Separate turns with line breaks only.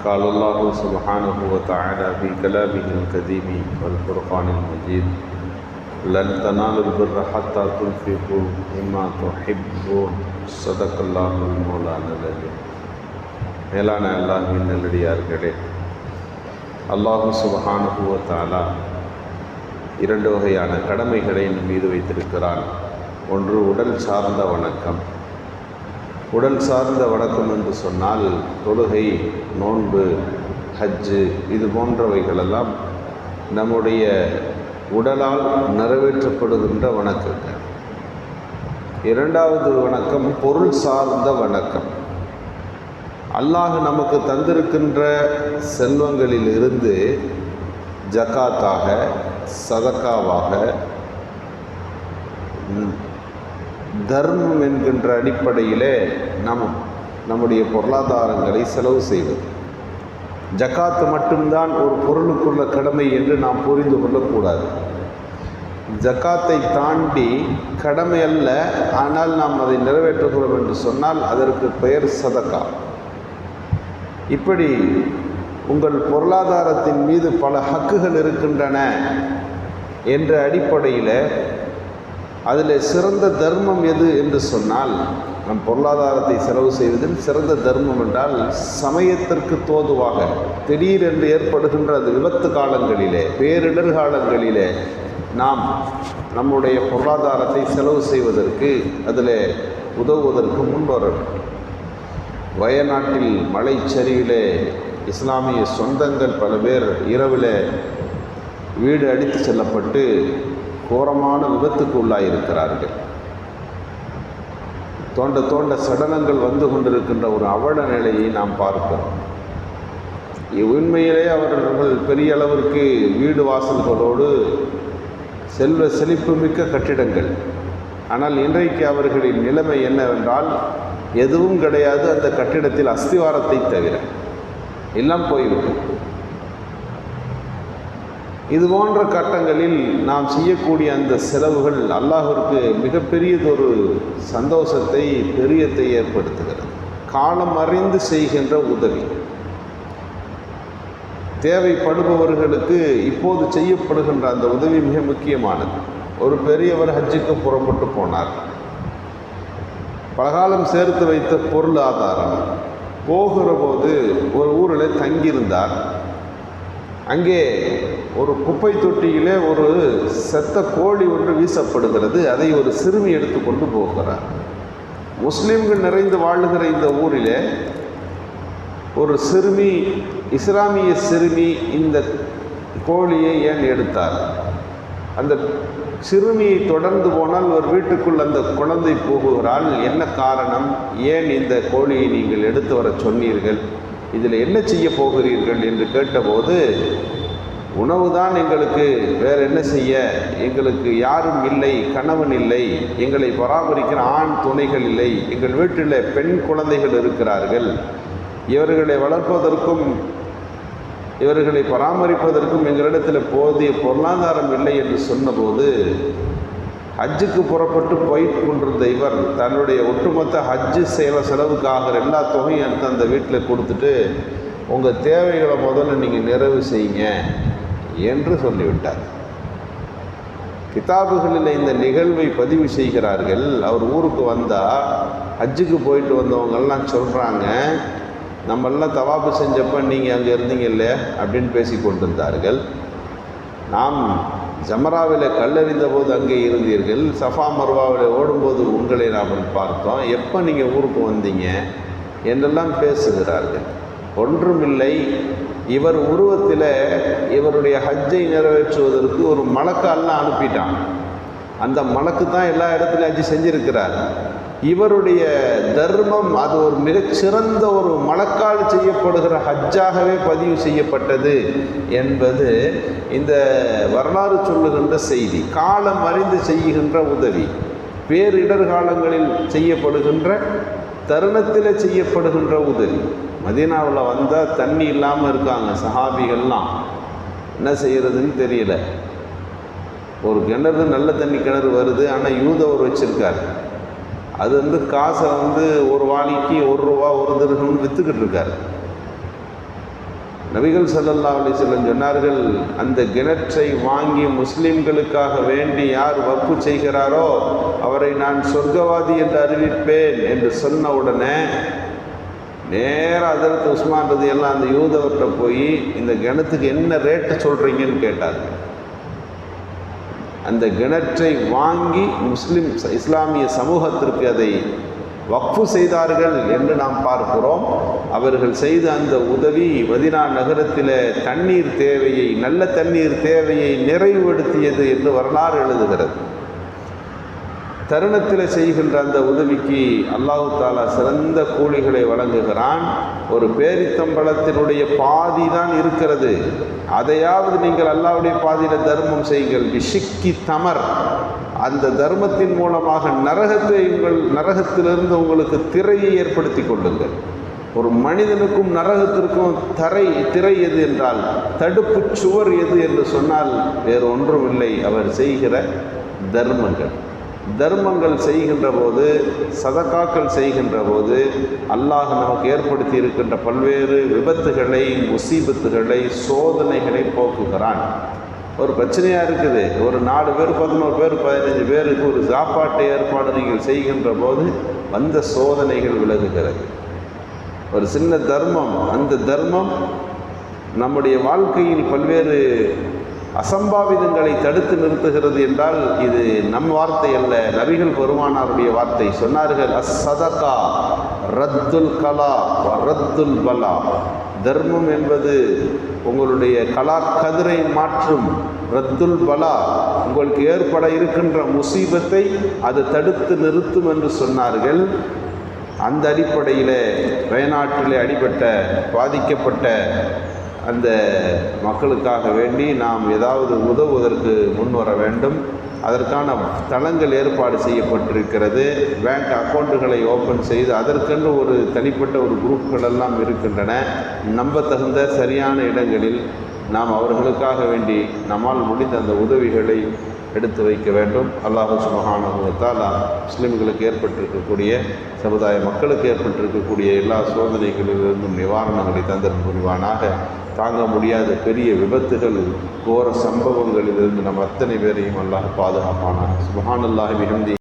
قال الله سبحانه وتعالى في كلامه القديم والفرقان المجيد لن تنالوا البر حتى تنفقوا مما تحبون صدق الله المولانا العظيم மேலான அல்லாஹின் நல்லடியார்களே அல்லாஹு சுபஹானஹு வ தஆலா இரண்டு வகையான கடமைகளை நம் மீது வைத்திருக்கிறான் ஒன்று உடல் சார்ந்த வணக்கம் உடல் சார்ந்த வணக்கம் என்று சொன்னால் தொழுகை நோன்பு ஹஜ்ஜு இது போன்றவைகளெல்லாம் நம்முடைய உடலால் நிறைவேற்றப்படுகின்ற வணக்கங்கள். இரண்டாவது வணக்கம் பொருள் சார்ந்த வணக்கம். அல்லாஹ் நமக்கு தந்திருக்கின்ற செல்வங்களில் இருந்து ஜக்காத்தாக சதக்காவாக தர்மம் என்கின்ற அடிப்படையிலே நாம் நம்முடைய பொருளாதாரங்களை செலவு செய்வது. ஜக்காத்து மட்டும்தான் ஒரு பொருளுக்குள்ள கடமை என்று நாம் புரிந்து கொள்ளக்கூடாது. ஜக்காத்தை தாண்டி கடமை அல்ல ஆனால் நாம் அதை நிறைவேற்றுகிறோம் என்று சொன்னால் அதற்கு பெயர் சதக்கா. இப்படி உங்கள் பொருளாதாரத்தின் மீது பல ஹக்குகள் இருக்கின்றன என்ற அடிப்படையில் அதில் சிறந்த தர்மம் எது என்று சொன்னால் நம் பொருளாதாரத்தை செலவு செய்வதில் சிறந்த தர்மம் என்றால் சமயத்திற்கு தோதுவாக திடீரென்று ஏற்படுகின்ற அந்த விபத்து காலங்களிலே பேரிடர் காலங்களிலே நாம் நம்முடைய பொருளாதாரத்தை செலவு செய்வதற்கு அதில் உதவுவதற்கு முன்வர வயநாட்டில் மலைச்சரிவிலே இஸ்லாமிய சொந்தங்கள் பல பேர் இரவில் வீடு அடித்து செல்லப்பட்டு கோரமான விபத்துக்கு உள்ளாயிருக்கிறார்கள் தோண்ட தோண்ட சடலங்கள் வந்து கொண்டிருக்கின்ற ஒரு அவல நிலையை நாம் பார்க்கிறோம். உண்மையிலே அவர்கள் பெரிய அளவிற்கு வீடு வாசல்களோடு செல்வ செழிப்புமிக்க கட்டிடங்கள். ஆனால் இன்றைக்கு அவர்களின் நிலைமை என்னவென்றால் எதுவும் கிடையாது அந்த கட்டிடத்தில் அஸ்திவாரத்தை தவிர. எல்லாம் போய்விட்டது. இது போன்ற கட்டங்களில் நாம் செய்யக்கூடிய அந்த செலவுகள் அல்லாஹிற்கு மிகப்பெரியதொரு சந்தோஷத்தை பெரியத்தை ஏற்படுத்துகிறது. காலம் அறிந்து செய்கின்ற உதவி. தேவைப்படுபவர்களுக்கு இப்போது செய்யப்படுகின்ற அந்த உதவி மிக முக்கியமானது. ஒரு பெரியவர் ஹஜ்ஜுக்கு புறப்பட்டு போனார். பலகாலம் சேர்த்து வைத்த பொருள் ஆதாரம். போகிற போது ஒரு ஊரில் தங்கியிருந்தார். அங்கே ஒரு குப்பை தொட்டியிலே ஒரு செத்த கோழி ஒன்று வீசப்படுகிறது. அதை ஒரு சிறுமி எடுத்துக்கொண்டு போகிறார். முஸ்லீம்கள் நிறைந்து வாழுகிற இந்த ஊரிலே ஒரு சிறுமி இஸ்லாமிய சிறுமி இந்த கோழியை ஏன் எடுத்தார்? அந்த சிறுமியை தொடர்ந்து போனால் ஒரு வீட்டுக்குள் அந்த குழந்தை போகுகிறாள். என்ன காரணம்? ஏன் இந்த கோழியை நீங்கள் எடுத்து வர சொன்னீர்கள்? இதில் என்ன செய்ய போகிறீர்கள்? என்று கேட்டபோது உணவு தான் எங்களுக்கு வேறு என்ன செய்ய? எங்களுக்கு யாரும் இல்லை கணவன் இல்லை எங்களை பராமரிக்கிற ஆண் துணைகள் இல்லை எங்கள் வீட்டில் பெண் குழந்தைகள் இருக்கிறார்கள். இவர்களை வளர்ப்பதற்கும் இவர்களை பராமரிப்பதற்கும் எங்களிடத்தில் போதிய பொருளாதாரம் இல்லை என்று சொன்னபோது ஹஜ்ஜுக்கு புறப்பட்டு போயிட்டு கொண்டிருந்த இவர் தன்னுடைய ஒட்டுமொத்த ஹஜ்ஜு சேவை செலவுக்காக எல்லா தொகையும் எடுத்து அந்த வீட்டில் கொடுத்துட்டு உங்கள் தேவைகளை முதல்ல நீங்கள் நிறைவு செய்யுங்க. என்று சொல்லிவிட்டார். கிதாபுகளில் இந்த நிகழ்வை பதிவு செய்கிறார்கள். அவர் ஊருக்கு வந்தால் ஹஜ்ஜுக்கு போயிட்டு வந்தவங்கெல்லாம் சொல்கிறாங்க நம்மெல்லாம் தவாப்பு செஞ்சப்போ நீங்கள் அங்கே இருந்தீங்க இல்லையா? அப்படின்னு பேசி கொண்டிருந்தார்கள். நாம் ஜமராவில் கல்லறிந்த போது அங்கே இருந்தீர்கள். சஃபா மர்வாவில் ஓடும்போது உங்களை நாம் பார்த்தோம். எப்போ நீங்கள் ஊருக்கு வந்தீங்க? என்றெல்லாம் பேசுகிறார்கள். ஒன்றுமில்லை. இவர் உருவத்தில் இவருடைய ஹஜ்ஜை நிறைவேற்றுவதற்கு ஒரு மலக்கெல்லாம் அனுப்பிட்டான். அந்த மலக்கு தான் எல்லா இடத்துலையும் ஹஜ்ஜி செஞ்சிருக்கிறார். இவருடைய தர்மம் அது ஒரு மிகச்சிறந்த ஒரு மலக்கால் செய்யப்படுகிற ஹஜ்ஜாகவே பதிவு செய்யப்பட்டது என்பது இந்த வரலாறு சொல்லுகின்ற செய்தி காலம் அறிந்து செய்கின்ற உதவி பேரிடர் காலங்களில் செய்யப்படுகின்ற தருணத்தில் செய்யப்படுகின்ற உதவி மதீனாவில் வந்தால் தண்ணி இல்லாமல் இருக்காங்க சஹாபிகள்லாம். என்ன செய்கிறதுன்னு தெரியல. ஒரு கிணறு நல்ல தண்ணி கிணறு வருது ஆனால் யூதவர் வச்சுருக்கார். அது வந்து காசை வந்து ஒரு வாளிக்கு ஒரு ரூபா ஒரு திருகம்னு விற்றுக்கிட்டு இருக்காரு. நபிகள் சல்லல்லா அலி செல்லம் சொன்னார்கள் அந்த கிணற்றை வாங்கி முஸ்லிம்களுக்காக வேண்டி யார் வப்பு செய்கிறாரோ அவரை நான் சொர்க்கவாதி என்று அறிவிப்பேன் என்று சொன்ன உடனே நேராக அதற்கு உஸ்மான் ரதி எல்லாம் அந்த யூதவர்கிட்ட போய் இந்த கிணத்துக்கு என்ன ரேட்டு சொல்கிறீங்கன்னு கேட்டார் அந்த கிணற்றை வாங்கி முஸ்லிம் இஸ்லாமிய சமூகத்திற்கு அதை வக்ஃபு செய்தார்கள் என்று நாம் பார்க்கிறோம். அவர்கள் செய்த அந்த உதவி மதினா நகரத்தில் தண்ணீர் தேவையை நல்ல தண்ணீர் தேவையை நிறைவுபடுத்தியது என்று வரலாறு எழுதுகிறது. தருணத்தில் செய்கின்ற அந்த உதவிக்கு அல்லாஹு தாலா சிறந்த கூலிகளை வழங்குகிறான். ஒரு பேரித்தம்பளத்தினுடைய பாதி தான் இருக்கிறது. அதையாவது நீங்கள் அல்லாவுடைய பாதியில் தர்மம் செய்யுங்கள். விஷிக்கி தமர். அந்த தர்மத்தின் மூலமாக நரகத்தை உங்கள் நரகத்திலிருந்து உங்களுக்கு திரையை ஏற்படுத்தி கொள்ளுங்கள். ஒரு மனிதனுக்கும் நரகத்திற்கும் தரை திரை எது என்றால் தடுப்பு சுவர் எது என்று சொன்னால் வேறு ஒன்றும் இல்லை அவர் செய்கிற தர்மங்கள். தர்மங்கள் செய்கின்ற போது சதக்காக்கள் செய்கின்ற போது அல்லாஹ் நமக்கு ஏற்படுத்தி இருக்கின்ற பல்வேறு விபத்துகளை முசீபத்துகளை சோதனைகளை போக்குகிறான். ஒரு பிரச்சனையாக இருக்குது. ஒரு நாலு பேர் பதினோரு பேர் பதினஞ்சு பேருக்கு ஒரு சாப்பாட்டு ஏற்பாடு நீங்கள் செய்கின்ற போது வந்த சோதனைகள் விலகுகிறது. ஒரு சின்ன தர்மம். அந்த தர்மம் நம்முடைய வாழ்க்கையில் பல்வேறு அசம்பாவிதங்களை தடுத்து நிறுத்துகிறது என்றால் இது நம் வார்த்தை அல்ல. நபிகள் பெருமானாருடைய வார்த்தை சொன்னார்கள் அஸ் சதகா ரத்துல் கலா ரத்துல் பலா. தர்மம் என்பது உங்களுடைய கலா கதிரை மாற்றும் ரத்துல் பலா. உங்களுக்கு ஏற்பட இருக்கின்ற முசீபத்தை அது தடுத்து நிறுத்தும் என்று சொன்னார்கள். அந்த அடிப்படையில் வயநாட்டிலே அடிபட்ட பாதிக்கப்பட்ட அந்த மக்களுக்காக வேண்டி நாம் ஏதாவது உதவுவதற்கு முன்வர வேண்டும். அதற்கான தளங்கள் ஏற்பாடு செய்யப்பட்டிருக்கிறது. பேங்க் அக்கௌண்ட்டுகளை ஓப்பன் செய்து அதற்கென்று ஒரு தனிப்பட்ட ஒரு குரூப்கள் எல்லாம் இருக்கின்றன. நம்பத்தகுந்த சரியான இடங்களில் நாம் அவர்களுக்காக வேண்டி நம்மால் முடிந்த அந்த உதவிகளை எடுத்து வைக்க வேண்டும். அல்லாஹு சுபஹானுவத்தால் முஸ்லீம்களுக்கு ஏற்பட்டிருக்கக்கூடிய சமுதாய மக்களுக்கு ஏற்பட்டிருக்கக்கூடிய எல்லா சோதனைகளிலிருந்தும் நிவாரணங்களை தந்திருக்கும் புரிவானாக தாங்க முடியாத பெரிய விபத்துகள் கோர சம்பவங்களிலிருந்து நம் அத்தனை பேரையும் அல்லாஹ் பாதுகாப்பானாக. சுபஹானல்லாஹி மிகுந்தி